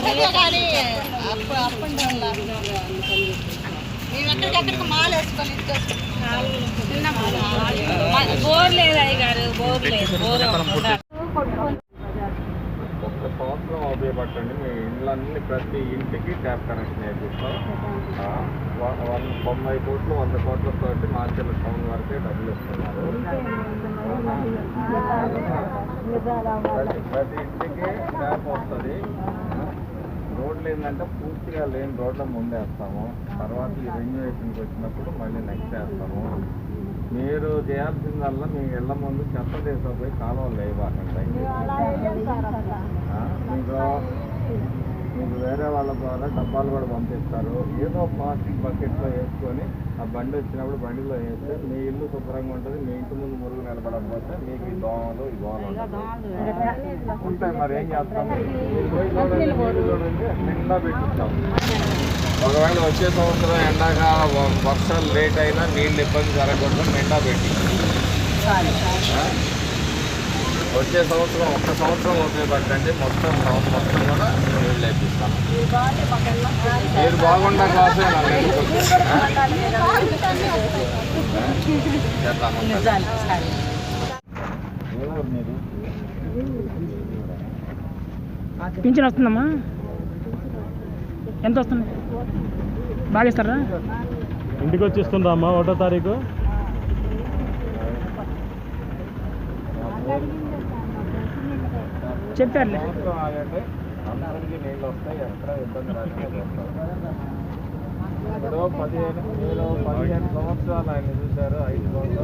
అదే కానీ up up and down లా. మేము ఎక్కడికక్కడికి మాల్ వేసుకొని. బోర్ లేదు అయ్య గారు బోర్ లేదు బోర్ ఒక్క సంవత్సరం ఉపయోగపట్టండి మీ ఇండ్లన్నీ ప్రతి ఇంటికి ట్యాప్ కనెక్షన్ వేపిస్తాం వ- వన్ తొంభై కోట్లు వంద కోట్లతో మార్కెట్ టౌన్ వరకే డబ్బులు ఇస్తున్నారు. ప్రతి ప్రతి ఇంటికి ట్యాప్ వస్తుంది. రోడ్లు ఏంటంటే పూర్తిగా లేని రోడ్ల ముందేస్తాము తర్వాత ఈ రెన్యువేషన్కి వచ్చినప్పుడు మళ్ళీ నెక్స్ట్ వేస్తాము. మీరు చేయాల్సిందల్లా మీ ఇళ్ళ ముందు చెత్త తీసుకుపోయి కాలువలు లేవాకండి మీకు మీకు వేరే వాళ్ళ ద్వారా డబ్బాలు కూడా పంపిస్తారు. ఏదో ప్లాస్టిక్ బకెట్లో వేసుకొని ఆ బండి వచ్చినప్పుడు బండిలో వేస్తే మీ ఇల్లు శుభ్రంగా ఉంటుంది. మీ ఇంటి ముందు నిలబడకపోతే మీకు ఈ దోమలు ఈ గోలు ఉంటాయి మరి ఏం చేస్తాం? నిండా ఒకవేళ వచ్చే సంవత్సరం ఎండాక వ- వర్షాలు లేట్ అయినా నీళ్ళు ఇబ్బంది జరగకుండా నిండా పెట్టి? వచ్చే సంవత్సరం ఒక్క సంవత్సరం ఉపయోగపడండి మొత్తం మొత్తం కూడా నీళ్ళు లేపిస్తాను మీరు బాగుండా కాసే నన్ను ఎన్నుకుంటారు. ఆ? చేద్దాం ఏ ఊరు మీది? పింఛన్ వస్తుందమ్మా ఎంత వస్తుంది బాగా ఇస్తారా ఇంటికి వచ్చేస్తుండ్రా అమ్మా ఒకటో తారీఖు. చెప్పారులే. అందరికీ నీళ్ళు వస్తాయి ఎక్కడ ఇబ్బంది చేస్తాం ఇప్పుడు పదిహేను మీరు పదిహేను సంవత్సరాలు ఆయన చూశారు ఐదు సంవత్సరాలు.